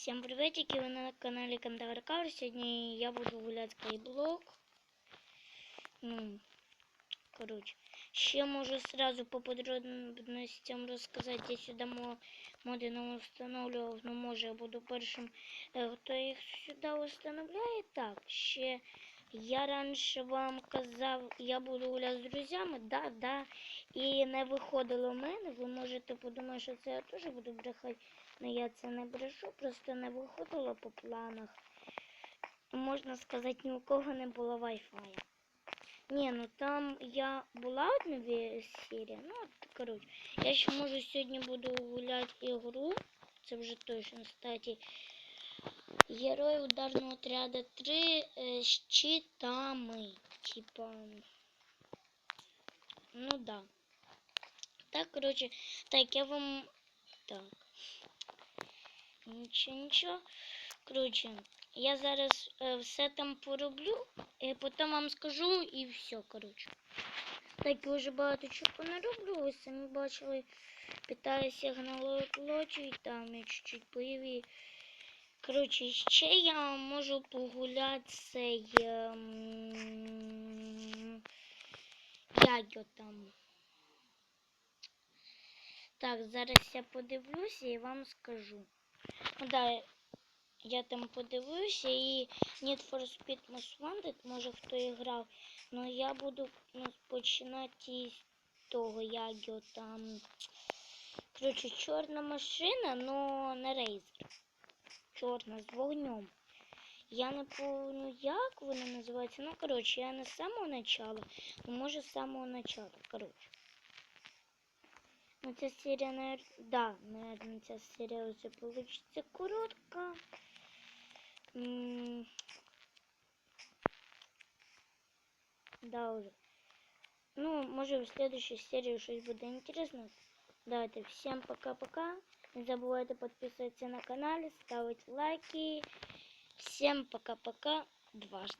Всем приветики, вы на канале Кандавр. Сегодня я буду гулять кайблок. Ну, короче. Ще можу сразу по подробностям розказати. Я сюди мо- моди не встановлював, ну може я буду першим, хто їх сюди встановляє. Так, ще я раніше вам казав, я буду гуляти з друзями, да, да. І не виходило в мене. Ви можете подумати, що це я теж буду брехати. Ну, я це не брешу, просто не виходило по планах. Можна сказати, ні у кого не було Wi-Fi. Ні, ну там я була одна серія, ну, от, коротше. Я ще можу сьогодні буду гуляти ігру. Це вже точно, кстати. Герой ударного отряда 3 е, з читами. Типа. Ну да. Так, коротше, так, я вам. Так. Нічого, нічого. Коротше, я зараз е, все там пороблю, і потім вам скажу і все, коротше. Так, я вже багато чого понароблю, ви самі бачили, питаюся гналочу і там я чуть-чуть бойові. Коротше, ще я можу погуляти цей. ем, Як там. Так, зараз я подивлюся і вам скажу. Ну да, я там подивився і Need for Speed Most Wanted, може хто і грав, але я буду ну, починати із того, як його там. Коротше, чорна машина, но не рейзер. Чорна, з вогнем. Я не помню, як вона називається. Ну, коротше, я не з самого начала, ну, може з самого начала. Коротше. Ну, ця серія, наверное, да, наверное, ця серія вже получиться коротка. Да, уже. Ну, може в следующей серии щось буде інтересно. Давайте, всем пока-пока. Не забывайте подписываться на канал, ставить лайки. Всем пока-пока дважды.